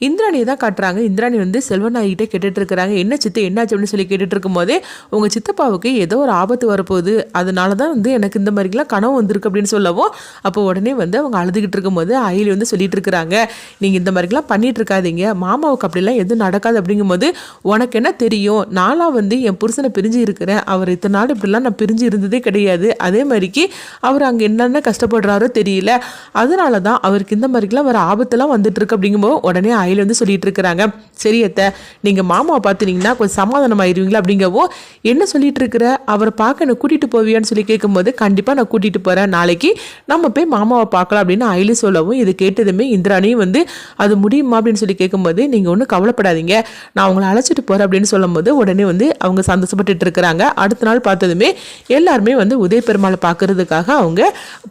இந்திராணியை தான் காட்டுறாங்க. இந்திராணி வந்து செல்வநாயகிட்ட கேட்டுட்டு இருக்கிறாங்க என்ன சித்து என்னாச்சு அப்படின்னு சொல்லி கேட்டுட்டு இருக்கும்போதே உங்கள் சித்தப்பாவுக்கு ஏதோ ஒரு ஆபத்து வரப்போகுது. அதனால தான் வந்து எனக்கு இந்த மாதிரிலாம் கனவு வந்திருக்கு அப்படின்னு சொல்லவும் அப்போ உடனே வந்து அவங்க அழுதுகிட்டு இருக்கும்போது அயலி வந்து சொல்லிட்டு இருக்கிறாங்க நீங்கள் இந்த மாதிரிலாம் பண்ணிட்டு இருக்காதீங்க மாமாவுக்கு அப்படிலாம் எதுவும் நடக்காது. அப்படிங்கும்போது உனக்கு என்ன தெரியும்? நான்லாம் வந்து என் புருஷனை பிரிஞ்சு இருக்கிறேன். அவர் இத்தனை நாள் இப்படிலாம் நான் பிரிஞ்சு இருந்ததே கிடையாது. அதே மாதிரிக்கு அவர் அங்கே என்னென்ன கஷ்டப்படுறாரோ தெரியல. அதனால தான் அவருக்கு இந்த மாதிரிக்கெல்லாம் வர ஆபத்தெல்லாம் வந்துட்டு இருக்கு அப்படிங்கும்போது உடனே அயல் வந்து சொல்லிட்டு இருக்கிறாங்க. சரி அத்தை நீங்கள் மாமாவை பார்த்துனீங்கன்னா கொஞ்சம் சமாதானம் ஆயிடுவீங்களா அப்படிங்கவோ என்ன சொல்லிட்டு இருக்கிற? அவரை பார்க்க என்ன கூட்டிகிட்டு போவியான்னு சொல்லி கேட்கும்போது கண்டிப்பாக நான் கூட்டிட்டு போகிறேன் நாளைக்கு நம்ம போய் மாமாவை பார்க்கலாம் அப்படின்னு அயலி சொல்லவும் இது கேட்டதுமே இந்திராணியும் வந்து அது முடியுமா? அப்படின்னு சொல்லி கேட்கும்போது நீங்கள் ஒன்றும் கவலைப்படாதீங்க. நான் அவங்கள அழைச்சிட்டு போகிறேன் அப்படின்னு சொல்லும்போது உடனே வந்து அவங்க சந்தோஷப்பட்டுட்டு இருக்கிறாங்க. அடுத்த நாள் பார்த்ததுமே எல்லாருமே வந்து உதய பெருமாளை பார்க்கறதுக்காக அவங்க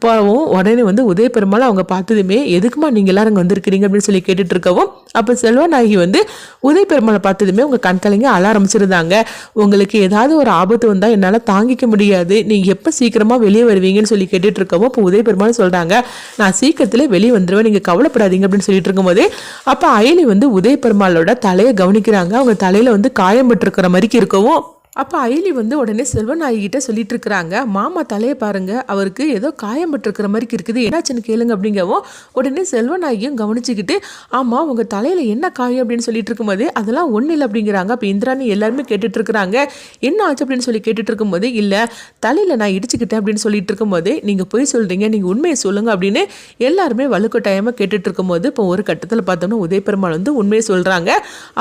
போகவும் உடனே வந்து உதய பெருமாளை அவங்க பார்த்ததுமே எதுக்குமா நீங்கள் எல்லாரும் இங்கே வந்திருக்கிறீங்க? அப்படின்னு சொல்லி கேட்டுட்டு இருக்கவும் அப்போ செல்வநாயகி வந்து உதய பெருமாளை பார்த்ததுமே உங்கள் கண்கலைங்க அழ ஆரம்பிச்சிருந்தாங்க. உங்களுக்கு ஏதாவது ஒரு ஆபத்து வந்தால் என்னால் தாங்கிக்க முடியாது. நீங்கள் எப்போ சீக்கிரமாக வெளியே வருவீங்கன்னு சொல்லி கேட்டுட்டு இருக்கவும் இப்போ உதய பெருமாள் சொல்கிறாங்க நான் சீக்கிரத்தில் வெளியே வந்துடுவேன் நீங்கள் கவலைப்படாதீங்க. அப்படின்னு சொல்லிட்டு இருக்கும்போது அப்போ அயலி வந்து உதய பெருமாளோட தலையை கவனிக்கிறாங்க. அவங்க தலையில் வந்து காயம் பட்டிருக்கிற மாதிரி இருக்கவும் அப்போ ஐலி வந்து உடனே செல்வநாயகிட்ட சொல்லிட்டு இருக்கிறாங்க மாமா தலையை பாருங்க அவருக்கு ஏதோ காயம்பட்டிருக்கிற மாதிரி இருக்குது என்னாச்சுன்னு கேளுங்க அப்படிங்கவும் உடனே செல்வநாயகியும் கவனிச்சுக்கிட்டு ஆமாம் உங்கள் தலையில் என்ன காயம்? அப்படின்னு சொல்லிட்டு இருக்கும்போது அதெல்லாம் ஒன்றும் இல்லை அப்படிங்கிறாங்க. அப்போ இந்திராணி எல்லாருமே கேட்டுட்டு இருக்கிறாங்க என்ன ஆச்சு? அப்படின்னு சொல்லி கேட்டுட்டு இருக்கும்போது இல்லை தலையில் நான் இடிச்சுக்கிட்டேன் அப்படின்னு சொல்லிட்டு இருக்கும்போது நீங்கள் போய் சொல்கிறீங்க நீங்கள் உண்மையை சொல்லுங்க அப்படின்னு எல்லாருமே வலுக்கட்டாயமாக கேட்டுட்டு இருக்கும்போது இப்போ ஒரு கட்டத்தில் பார்த்தோம்னா உதயபெருமாள் வந்து உண்மையை சொல்கிறாங்க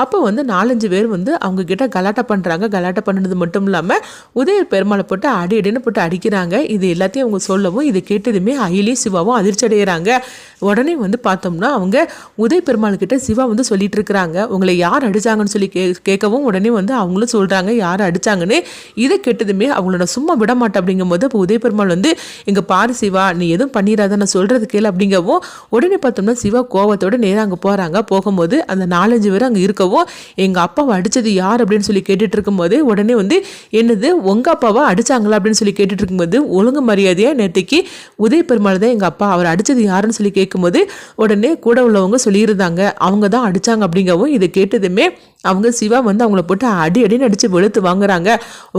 அப்போ வந்து நாலஞ்சு பேர் வந்து அவங்க கிட்ட கலாட்டா பண்ணுறாங்க கலாட்டா பண்ணது மட்டும் இல்லாமல் உதய பெருமாளை போட்டு அடி அடின்னு போட்டு அடிக்கிறாங்க. இது எல்லாத்தையும் அவங்க சொல்லவும் இது கேட்டதுமே அயிலி சிவாவும் அதிர்ச்சி அடைகிறாங்க உடனே வந்து பார்த்தோம்னா அவங்க உதய பெருமாள் கிட்ட சிவா வந்து சொல்லிட்டு இருக்கிறாங்க. உங்களை யார் அடிச்சாங்கன்னு சொல்லி கே கேட்கவும் உடனே வந்து அவங்களும் சொல்கிறாங்க யார் அடிச்சாங்கன்னு. இதை கேட்டதுமே அவங்களோட சும்மா விட மாட்டேன் அப்படிங்கும்போது இப்போ உதய பெருமாள் வந்து இங்கே பாரு சிவா நீ எதுவும் பண்ணிடாத நான் சொல்கிறது கேள் அப்படிங்கவும் உடனே பார்த்தோம்னா சிவா கோவத்தோட நேராக அங்கே போகிறாங்க போகும்போது அந்த நாலஞ்சு பேர் அங்கே இருக்கவும் எங்கள் அப்பாவை அடித்தது யார்? அப்படின்னு சொல்லி கேட்டுட்டு இருக்கும்போது உடனே வந்து என்னது உங்கள் அப்பாவை? அடித்தாங்களா அப்படின்னு சொல்லி கேட்டுட்டு இருக்கும்போது ஒழுங்கு மரியாதையாக நேற்றுக்கு உதய பெருமாள் தான் எங்கள் அப்பா. அவர் அடித்தது யாருன்னு சொல்லி கேட்கும்போது உடனே கூட உள்ளவங்க சொல்லியிருந்தாங்க. அவங்க தான் அடித்தாங்க அப்படிங்கவும் இதை கேட்டதுமே அவங்க சிவா வந்து அவங்கள போட்டு அடி அடின்னு அடித்து வெளுத்து வாங்குறாங்க.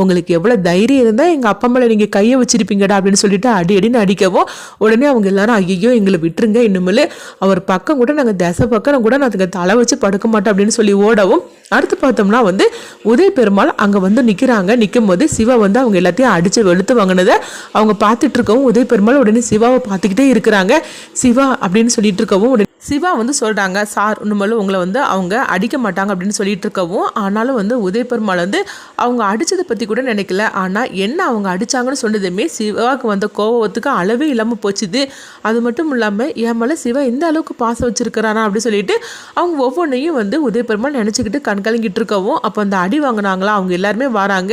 உங்களுக்கு எவ்வளோ தைரியம் இருந்தால் எங்கள் அப்பா மேலே நீங்கள் கையை வச்சிருப்பீங்கடா அப்படின்னு சொல்லிட்டு அடி அடின்னு அடிக்கவும் உடனே அவங்க எல்லாரும் ஐயோ எங்களை விட்டுருங்க இன்னுமேல். அவர் பக்கம் கூட நாங்கள் தசை பக்கம் கூட நான் அதுக்கு தலை வச்சு படுக்க மாட்டோம் அப்படின்னு சொல்லி ஓடவும் அடுத்து பார்த்தோம்னா வந்து உதய பெருமாள் அங்கே வந்து நிற்கிறாங்க நிற்கும் போது சிவா வந்து அவங்க எல்லாத்தையும் அடித்து வெளுத்து வாங்கினதை அவங்க பார்த்துட்டு இருக்கவும் உதய பெருமாள் உடனே சிவாவை பார்த்துக்கிட்டே இருக்கிறாங்க. சிவா அப்படின்னு சொல்லிட்டு இருக்கவும் உடனே சிவா வந்து சொல்கிறாங்க சார் இனிமேல் உங்களை வந்து அவங்க அடிக்க மாட்டாங்க அப்படின்னு சொல்லிட்டு இருக்கவும் ஆனாலும் வந்து உதய பெருமாள் வந்து அவங்க அடித்ததை பற்றி கூட நினைக்கல. ஆனால் என்ன அவங்க அடித்தாங்கன்னு சொன்னதுமே சிவாவுக்கு வந்த கோவத்துக்கு அளவே இல்லாமல் போச்சுது. அது மட்டும் இல்லாமல் என் மேலே சிவா எந்த அளவுக்கு பாசம் வச்சிருக்கிறானா அப்படின்னு சொல்லிட்டு அவங்க ஒவ்வொன்றையும் வந்து உதய பெருமாள் நினச்சிக்கிட்டு கண்கலங்கிட்டு இருக்கவும் அப்போ அந்த அடி வாங்கினாங்களா? அவங்க எல்லாருமே வராங்க.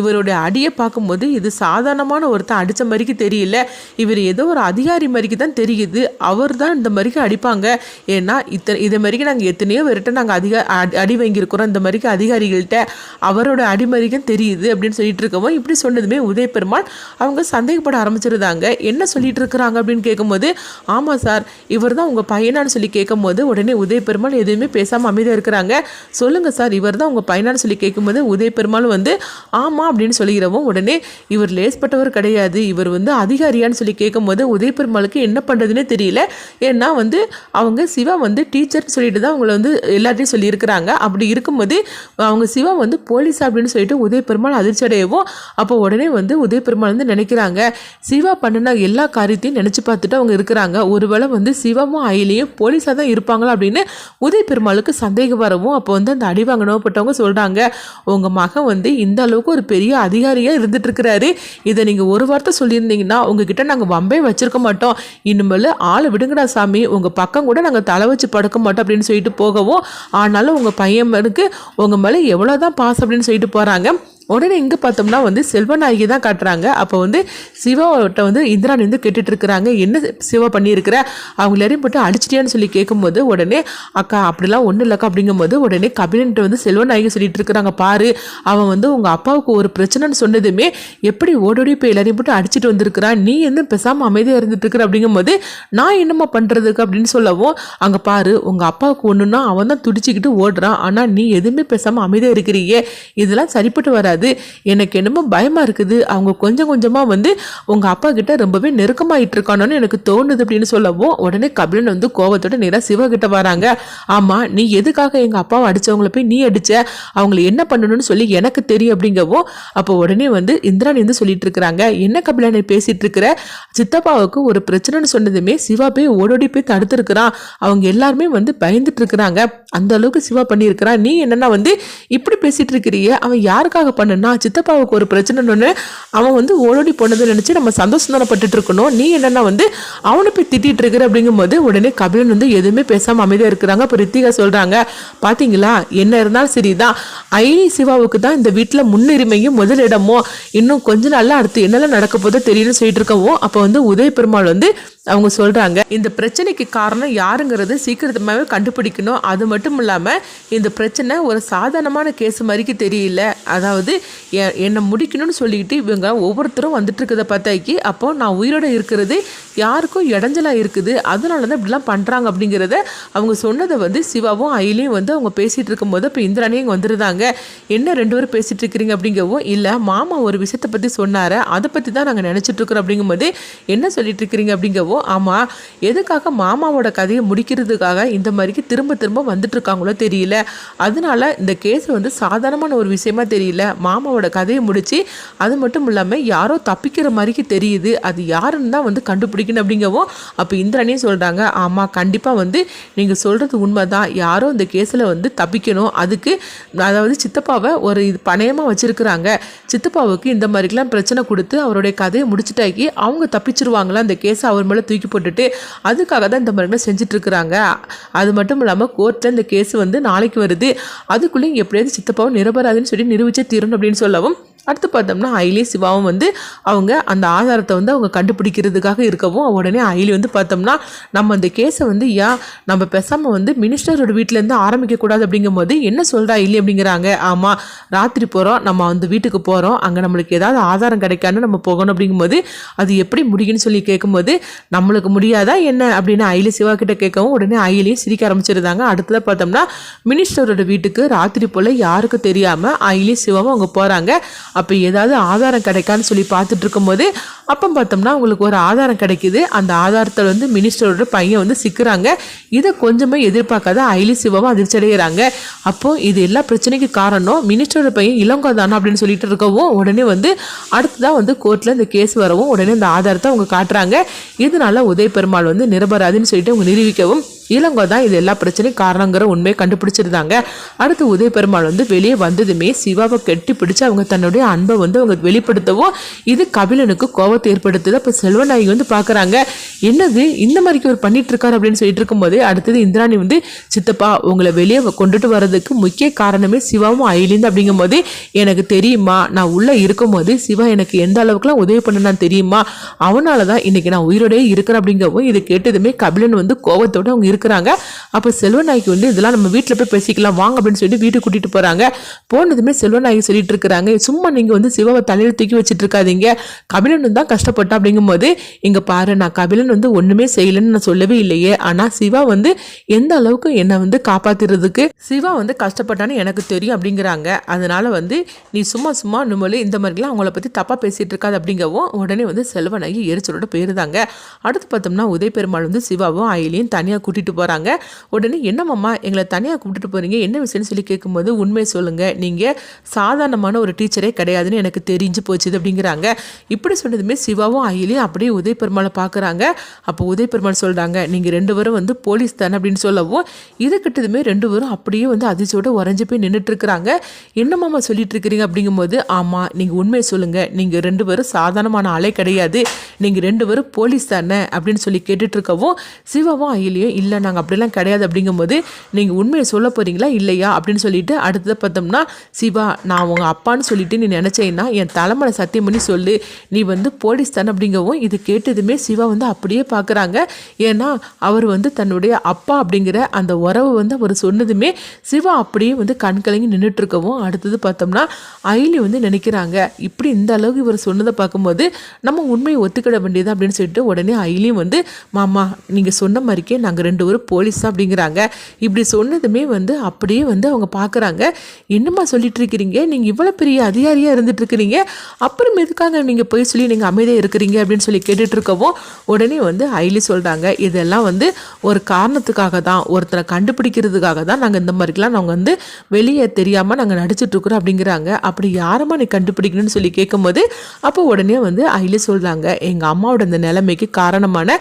இவருடைய அடியை பார்க்கும்போது இது சாதாரணமான ஒருத்தன் அடித்த மாதிரிக்கு தெரியல. இவர் ஏதோ ஒரு அதிகாரி மாதிரிக்கு தான் தெரியுது. அவர் தான் இந்த மாதிரிக்கு அடிப்பாங்க. ஏன்னா இத்தனை இதை மாதிரிக்கு நாங்கள் எத்தனையோ பேர்கிட்ட நாங்கள் அதிக அடி- அடி வாங்கியிருக்கிறோம். இந்த மாதிரிக்கு அதிகாரிகள்கிட்ட அவரோட அடிமறிக்கும் தெரியுது அப்படின்னு சொல்லிட்டு இருக்கவும் இப்படி சொன்னதுமே உதய பெருமாள் அவங்க சந்தேகப்பட ஆரம்பிச்சிருந்தாங்க. என்ன சொல்லிட்டு இருக்கிறாங்க அப்படின்னு கேட்கும்போது ஆமாம் சார் இவர் தான் உங்கள் பையனான்னு சொல்லி கேட்கும்போது உடனே உதய பெருமாள் எதுவுமே பேசாமல் அமைதியாக இருக்கிறாங்க. சொல்லுங்கள் சார் இவர் தான் உங்கள் பையனான்னு சொல்லி கேட்கும்போது உதய பெருமாள் வந்து ஆமாம் அப்படின்னு சொல்லிக்கிறவும் உடனே இவர் லேஸ்பட்டவர் கிடையாது. இவர் வந்து அதிகாரியான்னு சொல்லி கேட்கும்போது உதய பெருமாளுக்கு என்ன பண்ணுறதுனே தெரியல. ஏன்னா வந்து அவங்க சிவா வந்து டீச்சர்னு சொல்லிட்டு தான் அவங்கள வந்து எல்லாத்தையும் சொல்லியிருக்கிறாங்க. அப்படி இருக்கும்போது அவங்க சிவா வந்து போலீஸ் அப்படின்னு சொல்லிட்டு உதய பெருமாள் அதிர்ச்சி அடையவும் அப்போ உடனே வந்து உதய பெருமாள் வந்து நினைக்கிறாங்க. சிவா பண்ணின எல்லா காரியத்தையும் நினச்சி பார்த்துட்டு அவங்க இருக்கிறாங்க. ஒருவேளை வந்து சிவமும் அயிலையும் போலீஸாக தான் இருப்பாங்களா அப்படின்னு உதய பெருமாளுக்கு சந்தேகம் வரவும் அப்போ வந்து அந்த அடி வாங்கினப்பட்டவங்க சொல்கிறாங்க உங்கள் மகன் வந்து இந்த அளவுக்கு ஒரு பெரிய அதிகாரியாக இருந்துட்டு இருக்கிறாரு இதை நீங்கள் ஒரு வார்த்தை சொல்லியிருந்தீங்கன்னா உங்ககிட்ட நாங்கள் வம்பே வச்சிருக்க மாட்டோம். இனிமேல் ஆளை விடுங்கடா சாமி. உங்கள் பக்கம் கூட நாங்கள் தலை வச்சு படுக்க மாட்டோம் அப்படின்னு சொல்லிட்டு போகவும் ஆனாலும் உங்கள் பையனுக்கு உங்கள் மேலே எவ்வளோ தான் பாஸ் அப்படின்னு சொல்லிட்டு போகிறாங்க உடனே இங்கே பார்த்தோம்னா வந்து செல்வநாயகி தான் காட்டுறாங்க. அப்போ வந்து சிவாவிட்ட வந்து இந்திராணி வந்து கேட்டுட்டு இருக்கிறாங்க என்ன சிவா பண்ணியிருக்கிற? அவங்க எல்லாரையும் போட்டு அடிச்சிட்டியான்னு சொல்லி கேட்கும்போது உடனே அக்கா அப்படிலாம் ஒன்றும் இல்லைக்கா. அப்படிங்கும்போது உடனே கபிலன்ட்ட வந்து செல்வநாயகி சொல்லிட்டு இருக்கிறாங்க. பாரு அவன் வந்து உங்கள் அப்பாவுக்கு ஒரு பிரச்சனைன்னு சொன்னதுமே எப்படி ஓடோடி போய் எல்லாரையும் போட்டு அடிச்சிட்டு வந்திருக்கிறான்? நீ என்ன பேசாமல் அமைதியாக இருந்துட்டு இருக்கிற அப்படிங்கும்போது நான் என்னம்மா பண்ணுறதுக்கு அப்படின்னு சொல்லவும் அங்கே பாரு உங்கள் அப்பாவுக்கு ஒன்றுன்னா அவன் தான் துடிச்சிக்கிட்டு ஓடுறான். ஆனால் நீ எதுவுமே பேசாமல் அமைதியாக இருக்கிறீயே. இதெல்லாம் சரிப்பட்டு வராது. எனக்கு என்னமோ பயமாக இருக்குது. அவங்க கொஞ்சம் கொஞ்சமாக வந்து உங்கள் அப்பா கிட்ட ரொம்பவே நெருக்கமாயிட்டு இருக்கானோன்னு எனக்கு தோணுது அப்படின்னு சொல்லவும் உடனே கபிலன் வந்து கோவத்தோட நேராக சிவா கிட்ட வராங்க. ஆமாம் நீ எதுக்காக எங்கள் அப்பாவை அடித்தவங்கள போய் நீ அடிச்ச? அவங்கள என்ன பண்ணணும்னு சொல்லி எனக்கு தெரியும் அப்படிங்கவும் அப்போ உடனே வந்து இந்திராணி வந்து சொல்லிட்டு இருக்கிறாங்க என்ன கபிலனை பேசிட்டு இருக்கிற சித்தப்பாவுக்கு ஒரு பிரச்சனைன்னு சொன்னதுமே சிவா போய் ஓடோடி போய் தடுத்துருக்கிறான். அவங்க எல்லாருமே வந்து பயந்துட்டு இருக்கிறாங்க அந்த அளவுக்கு சிவா பண்ணியிருக்கிறான். நீ என்னன்னா வந்து இப்படி பேசிட்டு இருக்கிறிய அவன் யாருக்காக பண்ணுனா சித்தப்பாவுக்கு ஒரு பிரச்சனைன்னு அவன் வந்து ஓடோடி போனதை நினச்சி நம்ம சந்தோஷம் தானப்பட்டுட்டு இருக்கணும் நீ என்னென்னா வந்து அவனை போய் திட்டிகிட்டு இருக்கிற அப்படிங்கும்போது உடனே கபிலன் வந்து எதுவுமே பேசாமல் அமைதியாக இருக்கிறாங்க. இப்போ ரித்திகா சொல்கிறாங்க பார்த்தீங்களா என்ன இருந்தாலும் சரிதான். ஐனி சிவாவுக்கு தான் இந்த வீட்டில் முன்னுரிமையும் முதலிடமோ இன்னும் கொஞ்ச நாளில் அடுத்து என்னெல்லாம் நடக்க போதோ தெரியலன்னு சொல்லிட்டு இருக்கவும் அப்போ வந்து உதய பெருமாள் வந்து அவங்க சொல்கிறாங்க இந்த பிரச்சனைக்கு காரணம் யாருங்கிறது சீக்கிரமாகவே கண்டுபிடிக்கணும். அது மட்டும் இல்லாமல் இந்த பிரச்சனை ஒரு சாதாரணமான கேஸ் மாதிரிக்கு தெரியல. அதாவது என்னை முடிக்கணும்னு சொல்லிக்கிட்டு இவங்க ஒவ்வொருத்தரும் வந்துட்டு இருக்கிறத பார்த்தாக்கி அப்போ நான் உயிரோட இருக்கிறது யாருக்கும் இடைஞ்சலாக இருக்குது அதனால தான் இப்படிலாம் பண்ணுறாங்க அப்படிங்கிறத அவங்க சொன்னதை வந்து சிவாவும் அயிலையும் வந்து அவங்க பேசிட்டு இருக்கும்போது இப்போ இந்திராணியும் இங்கே வந்துருந்தாங்க. என்ன ரெண்டு பேரும் பேசிகிட்டு இருக்கிறீங்க அப்படிங்கவும் இல்லை மாமா ஒரு விஷயத்தை பற்றி சொன்னார அதை பற்றி தான் நாங்கள் நினச்சிட்ருக்குறோம் அப்படிங்கும்போது என்ன சொல்லிட்டு இருக்கிறீங்க அப்படிங்கவும் ஆமாம் எதுக்காக மாமாவோட கதையை முடிக்கிறதுக்காக இந்த மாதிரிக்கு திரும்ப திரும்ப வந்துட்டுருக்காங்களோ தெரியல. அதனால இந்த கேஸ் வந்து சாதாரணமான ஒரு விஷயமா தெரியல. மாமாவோட கதையை முடித்து அது மட்டும் இல்லாமல் யாரோ தப்பிக்கிற மாதிரிக்கு தெரியுது. அது யாருன்னு தான் வந்து கண்டுபிடிக்கணும் அப்படிங்கவும் அப்போ இந்திரனையும் சொல்கிறாங்க ஆமாம் கண்டிப்பாக வந்து நீங்கள் சொல்கிறது உண்மைதான். யாரோ இந்த கேஸில் வந்து தப்பிக்கணும். அதுக்கு அதாவது சித்தப்பாவை ஒரு இது பணயமாக வச்சுருக்குறாங்க. சித்தப்பாவுக்கு இந்த மாதிரிக்கெலாம் பிரச்சனை கொடுத்து அவருடைய கதையை முடிச்சுட்டாக்கி அவங்க தப்பிச்சிருவாங்களா? அந்த கேஸை அவர் மேலே தூக்கி போட்டுட்டு அதுக்காக தான் இந்த மாதிரிலாம் செஞ்சிட்ருக்குறாங்க. இருக்கிறாங்க அது மட்டும் இல்லாமல் கோர்ட்டில் இந்த கேஸ் வந்து நாளைக்கு வருது. அதுக்குள்ளேயும் எப்படியாவது சித்தப்பாவை நிரபராதுன்னு சொல்லி நிரூபிச்சே தீரணும் அப்படின்னு சொல்லவும் அடுத்து பார்த்தோம்னா அயிலி சிவாவும் வந்து அவங்க அந்த ஆதாரத்தை வந்து அவங்க கண்டுபிடிக்கிறதுக்காக இருக்கவும் உடனே அயிலி வந்து பார்த்தோம்னா நம்ம அந்த கேஸை வந்து ஏன் நம்ம பேசாமல் வந்து மினிஸ்டரோட வீட்டிலேருந்து ஆரம்பிக்கக்கூடாது அப்படிங்கும்போது என்ன சொல்கிறா ஐலி அப்படிங்கிறாங்க. ஆமாம் ராத்திரி போகிறோம் நம்ம வந்து வீட்டுக்கு போகிறோம் அங்கே நம்மளுக்கு ஏதாவது ஆதாரம் கிடைக்கான்னு நம்ம போகணும் அப்படிங்கும்போது அது எப்படி முடியும்னு சொல்லி கேட்கும்போது நம்மளுக்கு முடியாதா என்ன அப்படின்னு அயிலி சிவா கிட்ட கேட்கவும் உடனே அயிலியும் சிரிக்க ஆரம்பிச்சிருந்தாங்க. அடுத்ததாக பார்த்தோம்னா மினிஸ்டரோட வீட்டுக்கு ராத்திரி போல் யாருக்கும் தெரியாமல் அயிலி சிவாவும் அவங்க போகிறாங்க அப்போ ஏதாவது ஆதாரம் கிடைக்கான்னு சொல்லி பார்த்துட்டு இருக்கும்போது அப்போ பார்த்தோம்னா உங்களுக்கு ஒரு ஆதாரம் கிடைக்குது. அந்த ஆதாரத்தில் வந்து மினிஸ்டரோட பையன் வந்து சிக்கிறாங்க. இதை கொஞ்சமே எதிர்பார்க்காத அயிலி சிவாவும் அதிர்ச்சி அடைகிறாங்க அப்போ இது எல்லா பிரச்சனைக்கு காரணம் மினிஸ்டரோட பையன் இளங்கோ தானே அப்படின்னு சொல்லிட்டு இருக்கவும் உடனே வந்து அடுத்ததான் வந்து கோர்ட்டில் இந்த கேஸ் வரவும் உடனே இந்த ஆதாரத்தை அவங்க காட்டுறாங்க. இதனால உதய பெருமாள் வந்து நிரபராதுன்னு சொல்லிட்டு அவங்க நிரூபிக்கவும் இளங்கோ தான் இது எல்லா பிரச்சனையும் காரணங்கிற உண்மையை கண்டுபிடிச்சிருந்தாங்க. அடுத்து உதய பெருமாள் வந்து வெளியே வந்ததுமே சிவாவை கெட்டி பிடிச்சு அவங்க தன்னுடைய அன்பை வந்து அவங்க வெளிப்படுத்தவும் இது கபிலனுக்கு கோபத்தை ஏற்படுத்துது. அப்போ செல்வநாயகி வந்து பார்க்குறாங்க என்னது இந்த மாதிரிக்கு அவர் பண்ணிட்டு இருக்காரு அப்படின்னு சொல்லிட்டு இருக்கும்போது அடுத்தது இந்திராணி வந்து சித்தப்பா உங்களை வெளியே கொண்டுட்டு வர்றதுக்கு முக்கிய காரணமே சிவாவும் அயிலிந்து அப்படிங்கும்போது எனக்கு தெரியுமா நான் உள்ளே இருக்கும்போது சிவா எனக்கு எந்த அளவுக்குலாம் உதவி பண்ணனான்னு தெரியுமா? அவனால தான் இன்னைக்கு நான் உயிரோடயே இருக்கிறேன் அப்படிங்கவும் இது கேட்டதுமே கபிலன் வந்து கோவத்தோட அவங்க இருக்கிறாங்க. அப்போ செல்வநாயகி வந்து இதெல்லாம் நம்ம வீட்டில் போய் பேசிக்கலாம் வாங்க அப்படின்னு சொல்லிட்டு வீட்டுக்கு கூட்டிகிட்டு போகிறாங்க போனதுமே செல்வநாயகி சொல்லிட்டு இருக்கிறாங்க சும்மா நீங்கள் வந்து சிவாவை தலையில் தூக்கி வச்சுட்டு இருக்காதீங்க. கபிலன் தான் கஷ்டப்பட்டா அப்படிங்கும்போது இங்கே பாரு நான் கபிலன் வந்து ஒன்றுமே செய்யலைன்னு நான் சொல்லவே இல்லையே. ஆனால் சிவா வந்து எந்த அளவுக்கு என்னை வந்து காப்பாத்துறதுக்கு சிவா வந்து கஷ்டப்பட்டான்னு எனக்கு தெரியும் அப்படிங்கிறாங்க. அதனால் வந்து நீ சும்மா சும்மா நம்மளே இந்த மாதிரிலாம் அவங்கள பற்றி தப்பாக பேசிகிட்டு இருக்காது அப்படிங்கவும் உடனே வந்து செல்வனாகி எரிச்சலோட போயிருந்தாங்க. அடுத்து பார்த்தோம்னா உதய பெருமாள் வந்து சிவாவும் அயிலையும் தனியாக கூட்டிகிட்டு போகிறாங்க உடனே என்னம்மா எங்களை தனியாக கூப்பிட்டுட்டு போகிறீங்க என்ன விஷயம்னு சொல்லி கேட்கும்போது உண்மையை சொல்லுங்கள் நீங்கள் சாதாரணமான ஒரு டீச்சரே கிடையாதுன்னு எனக்கு தெரிஞ்சு போச்சுது அப்படிங்கிறாங்க. இப்படி சொன்னதுமே கேட்டதுமே சிவாவும் அகிலையும் அப்படியே உதய பெருமாளை பார்க்குறாங்க. அப்போ உதய பெருமாள் சொல்கிறாங்க நீங்கள் ரெண்டு பேரும் வந்து போலீஸ் தானே? அப்படின்னு சொல்லவும் இது கிட்டதுமே ரெண்டு பேரும் அப்படியே வந்து அதிர்ச்சியோட உறைஞ்சி போய் நின்றுட்டுருக்குறாங்க இருக்கிறாங்க என்னமாமா சொல்லிட்டு இருக்கிறீங்க அப்படிங்கும்போது ஆமாம் நீங்கள் உண்மையை சொல்லுங்கள் நீங்கள் ரெண்டு பேரும் சாதாரணமான ஆளே கிடையாது. நீங்கள் ரெண்டு பேரும் போலீஸ் தானே? அப்படின்னு சொல்லி கேட்டுட்ருக்கவும் சிவாவும் அகிலையும் இல்லை நாங்கள் அப்படிலாம் கிடையாது. அப்படிங்கும்போது நீங்கள் உண்மையை சொல்ல போகிறீங்களா இல்லையா? அப்படின்னு சொல்லிட்டு அடுத்தது பார்த்தோம்னா சிவா நான் உங்கள் அப்பான்னு சொல்லிட்டு நீ நினச்சேன்னா என் தலைமுறை சத்தியம் பண்ணி சொல்லு. நீ வந்து போலீஸ் தானே அப்படிங்கவும் இது கேட்டதுமே சிவா வந்து அப்படியே பார்க்குறாங்க. ஏன்னா அவர் வந்து தன்னுடைய அப்பா அப்படிங்கிற அந்த உறவு வந்து அவர் சொன்னதுமே சிவா அப்படியே வந்து கண் கலங்கி நின்றுட்டு இருக்கவும் அடுத்தது பார்த்தோம்னா அயிலி வந்து நினைக்கிறாங்க. இப்படி இந்த அளவுக்கு இவர் சொன்னதை பார்க்கும்போது நம்ம உண்மையை ஒத்துக்கிட வேண்டியது அப்படின்னு சொல்லிட்டு உடனே அயிலியும் வந்து மாமா நீங்கள் சொன்ன மாதிரிக்கே நாங்கள் ரெண்டு பேரும் போலீஸ் தான் அப்படிங்கிறாங்க. இப்படி சொன்னதுமே வந்து அப்படியே வந்து அவங்க பார்க்குறாங்க. என்னம்மா சொல்லிட்டு இருக்கிறீங்க? நீங்கள் இவ்வளோ பெரிய அதிகாரியாக இருந்துட்டு இருக்கிறீங்க. அப்புறம் எதுக்காக நீங்கள் போய் சொல்லி நீங்கள் அமைதியாக இருக்கிறீங்க அப்படின்னு சொல்லி கேட்டுட்ருக்கவும் உடனே வந்து ஐலி சொல்கிறாங்க இதெல்லாம் வந்து ஒரு காரணத்துக்காக தான் ஒருத்தரை கண்டுபிடிக்கிறதுக்காக தான் நாங்கள் இந்த மாதிரிலாம் நாங்கள் வந்து வெளியே தெரியாமல் நாங்கள் நடிச்சிட்டு இருக்கிறோம் அப்படிங்கிறாங்க. அப்படி யாரம்மா நீ கண்டுபிடிக்கணும்னு சொல்லி கேட்கும்போது அப்போ உடனே வந்து ஐலி சொல்கிறாங்க எங்கள் அம்மாவோட இந்த நிலைமைக்கு காரணமான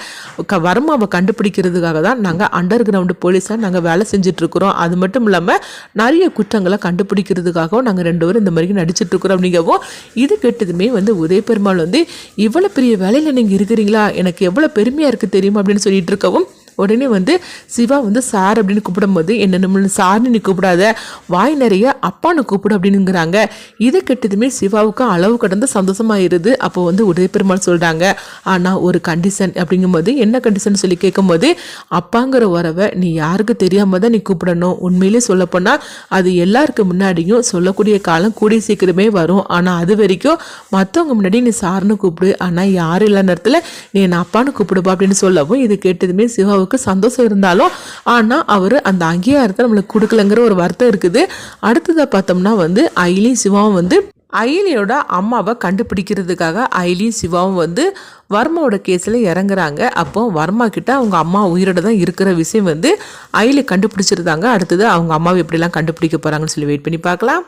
க வர்மாவை கண்டுபிடிக்கிறதுக்காக தான் நாங்கள் அண்டர் கிரவுண்டு போலீஸாக நாங்கள் வேலை செஞ்சிட்ருக்குறோம். அது மட்டும் இல்லாமல் நிறைய குற்றங்களை கண்டுபிடிக்கிறதுக்காகவும் நாங்கள் ரெண்டு பேரும் இந்த மாதிரி நடிச்சிட்ருக்குறோம். அப்படிங்கவும் இது கேட்டதுமே வந்து உதய பெருமாள் வந்து இவ்வளோ பெரிய வேலையில் நீங்கள் இருக்கிறீங்களா? எனக்கு எவ்வளோ பெருமையாக இருக்குது தெரியுமா? அப்படின்னு சொல்லிட்டு இருக்கவும் உடனே வந்து சிவா வந்து சார் அப்படின்னு கூப்பிடும்போது என்ன நம்ம சார்னு நீ கூப்பிடாத. வாய் நிறைய அப்பான்னு கூப்பிடு அப்படின்னுங்கிறாங்க. இதை கெட்டதுமே சிவாவுக்கு அளவு கடந்து சந்தோஷமாயிருது. அப்போ வந்து உதய பெருமாள் சொல்கிறாங்க ஆனால் ஒரு கண்டிஷன் அப்படிங்கும்போது என்ன கண்டிஷன் சொல்லி கேட்கும்போது அப்பாங்கிற உறவை நீ யாருக்கு தெரியாமல் தான் நீ கூப்பிடணும். உண்மையிலே சொல்லப்போனால் அது எல்லாருக்கு முன்னாடியும் சொல்லக்கூடிய காலம் கூடிய சீக்கிரமே வரும். ஆனால் அது வரைக்கும் மற்றவங்க முன்னாடி நீ சார்னு கூப்பிடு. ஆனால் யாரும் இல்லை நேரத்தில் நீ என்ன அப்பான்னு கூப்பிடுப்பா அப்படின்னு சொல்லவும் இது கேட்டதுமே சிவாவுக்கு சந்தோஷம் இருந்தாலும் ஆனால் அவர் அந்த அங்கீகாரத்தை நம்மளுக்கு கொடுக்கலங்கிற ஒரு வருத்தம் இருக்குது. அடுத்ததாக பார்த்தோம்னா வந்து அயிலியும் சிவாவும் வந்து அயிலியோட அம்மாவை கண்டுபிடிக்கிறதுக்காக அயிலியும் சிவாவும் வந்து வர்மாவோட கேஸில் இறங்குறாங்க. அப்போ வர்மா கிட்ட அவங்க அம்மா உயிரோட தான் இருக்கிற விஷயம் வந்து அயிலி கண்டுபிடிச்சிருந்தாங்க. அடுத்தது அவங்க அம்மாவை எப்படிலாம் கண்டுபிடிக்க போகிறாங்கன்னு சொல்லி வெயிட் பண்ணி பார்க்கலாம்.